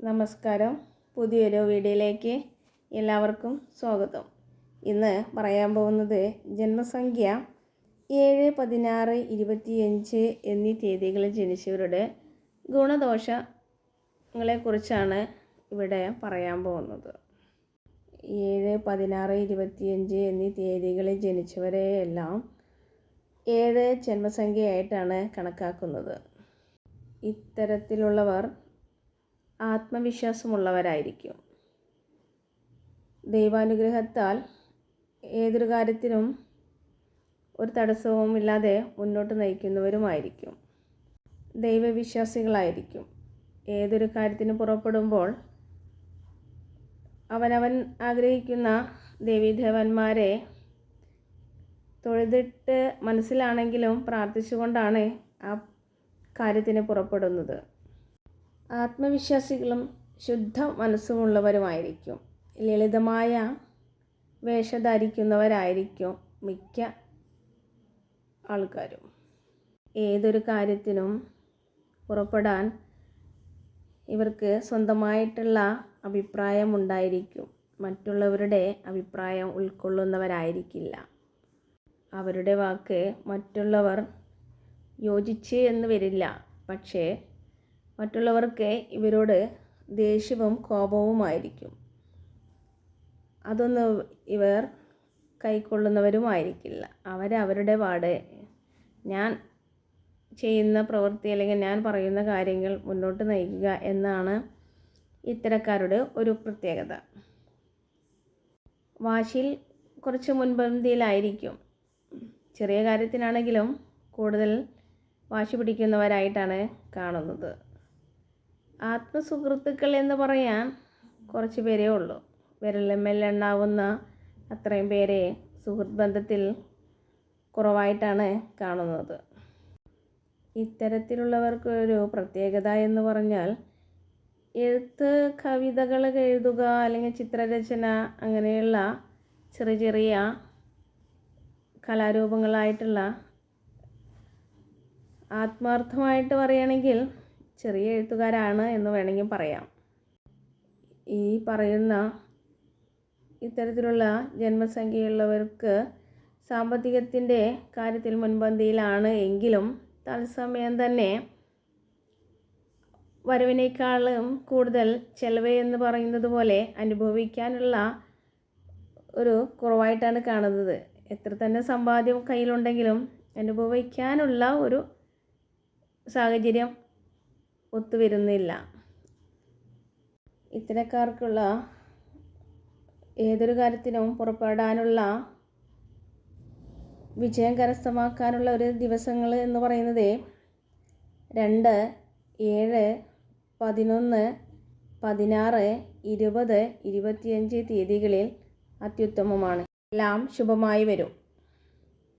നമസ്കാരം. പുതിയൊരു വീഡിയോയിലേക്ക് എല്ലാവർക്കും സ്വാഗതം. ഇന്ന് പറയാൻ പോകുന്നത് ജന്മസംഖ്യ ഏഴ് പതിനാറ് ഇരുപത്തിയഞ്ച് എന്നീ തീയതികളിൽ ജനിച്ചവരുടെ ഗുണദോഷങ്ങളെക്കുറിച്ചാണ് ഇവിടെ പറയാൻ പോകുന്നത്. ഏഴ് പതിനാറ് ഇരുപത്തിയഞ്ച് എന്നീ തീയതികളിൽ ജനിച്ചവരെ എല്ലാം ഏഴ് ജന്മസംഖ്യയായിട്ടാണ് കണക്കാക്കുന്നത്. ഇത്തരത്തിലുള്ളവർ ആത്മവിശ്വാസമുള്ളവരായിരിക്കും. ദൈവാനുഗ്രഹത്താൽ ഏതൊരു കാര്യത്തിനും ഒരു തടസ്സവും ഇല്ലാതെ മുന്നോട്ട് നയിക്കുന്നവരുമായിരിക്കും. ദൈവവിശ്വാസികളായിരിക്കും. ഏതൊരു കാര്യത്തിന് പുറപ്പെടുമ്പോൾ അവനവൻ ആഗ്രഹിക്കുന്ന ദേവീദേവന്മാരെ തൊഴുതിട്ട് മനസ്സിലാണെങ്കിലും പ്രാർത്ഥിച്ചുകൊണ്ടാണ് ആ കാര്യത്തിന് പുറപ്പെടുന്നത്. ആത്മവിശ്വാസികളും ശുദ്ധ മനസ്സുമുള്ളവരുമായിരിക്കും. ലളിതമായ വേഷധരിക്കുന്നവരായിരിക്കും മിക്ക ആൾക്കാരും. ഏതൊരു കാര്യത്തിനും പുറപ്പെടാൻ ഇവർക്ക് സ്വന്തമായിട്ടുള്ള അഭിപ്രായം ഉണ്ടായിരിക്കും മറ്റുള്ളവരുടെ അഭിപ്രായം ഉൾക്കൊള്ളുന്നവരായിരിക്കില്ല. അവരുടെ വാക്ക് മറ്റുള്ളവർ യോജിച്ച് എന്ന് വരില്ല. പക്ഷേ മറ്റുള്ളവർക്ക് ഇവരോട് ദേഷ്യവും കോപവുമായിരിക്കും. അതൊന്നും ഇവർ കൈക്കൊള്ളുന്നവരുമായിരിക്കില്ല. അവരവരുടെ പാട്. ഞാൻ ചെയ്യുന്ന പ്രവൃത്തി അല്ലെങ്കിൽ ഞാൻ പറയുന്ന കാര്യങ്ങൾ മുന്നോട്ട് നയിക്കുക എന്നാണ് ഇത്തരക്കാരുടെ ഒരു പ്രത്യേകത. വാശിയിൽ കുറച്ച് മുൻപന്തിയിലായിരിക്കും. ചെറിയ കാര്യത്തിനാണെങ്കിലും കൂടുതൽ വാശി പിടിക്കുന്നവരായിട്ടാണ് കാണുന്നത്. ആത്മസുഹൃത്തുക്കൾ എന്ന് പറയാൻ കുറച്ച് പേരേ ഉള്ളൂ. വിരലിന്മേലെണ്ണാവുന്ന അത്രയും പേരെ സുഹൃത്ത് ബന്ധത്തിൽ കുറവായിട്ടാണ് കാണുന്നത്. ഇത്തരത്തിലുള്ളവർക്ക് ഒരു പ്രത്യേകത എന്ന് പറഞ്ഞാൽ എഴുത്ത് കവിതകൾ എഴുതുക അല്ലെങ്കിൽ ചിത്രരചന അങ്ങനെയുള്ള ചെറിയ ചെറിയ കലാരൂപങ്ങളായിട്ടുള്ള ആത്മാർത്ഥമായിട്ട് പറയുകയാണെങ്കിൽ ചെറിയ എഴുത്തുകാരാണ് എന്ന് വേണമെങ്കിൽ പറയാം. ഈ പറയുന്ന ഇത്തരത്തിലുള്ള ജന്മസംഖ്യയുള്ളവർക്ക് സാമ്പത്തികത്തിന്റെ കാര്യത്തിൽ മുൻപന്തിയിലാണ് എങ്കിലും തത്സമയം തന്നെ വരവിനേക്കാളും കൂടുതൽ ചെലവ് എന്ന് പറയുന്നത് പോലെ അനുഭവിക്കാനുള്ള ഒരു കുറവായിട്ടാണ് കാണുന്നത്. എത്ര തന്നെ സമ്പാദ്യം കയ്യിലുണ്ടെങ്കിലും അനുഭവിക്കാനുള്ള ഒരു സാഹചര്യം ഒത്തുവരുന്നില്ല. ഇത്തരക്കാർക്കുള്ള ഏതൊരു കാര്യത്തിനും പുറപ്പെടാനുള്ള വിജയം കരസ്ഥമാക്കാനുള്ള ഒരു ദിവസങ്ങൾ എന്ന് പറയുന്നത് രണ്ട് ഏഴ് പതിനൊന്ന് പതിനാറ് ഇരുപത് ഇരുപത്തിയഞ്ച് തീയതികളിൽ അത്യുത്തമമാണ്. എല്ലാം ശുഭമായി വരും.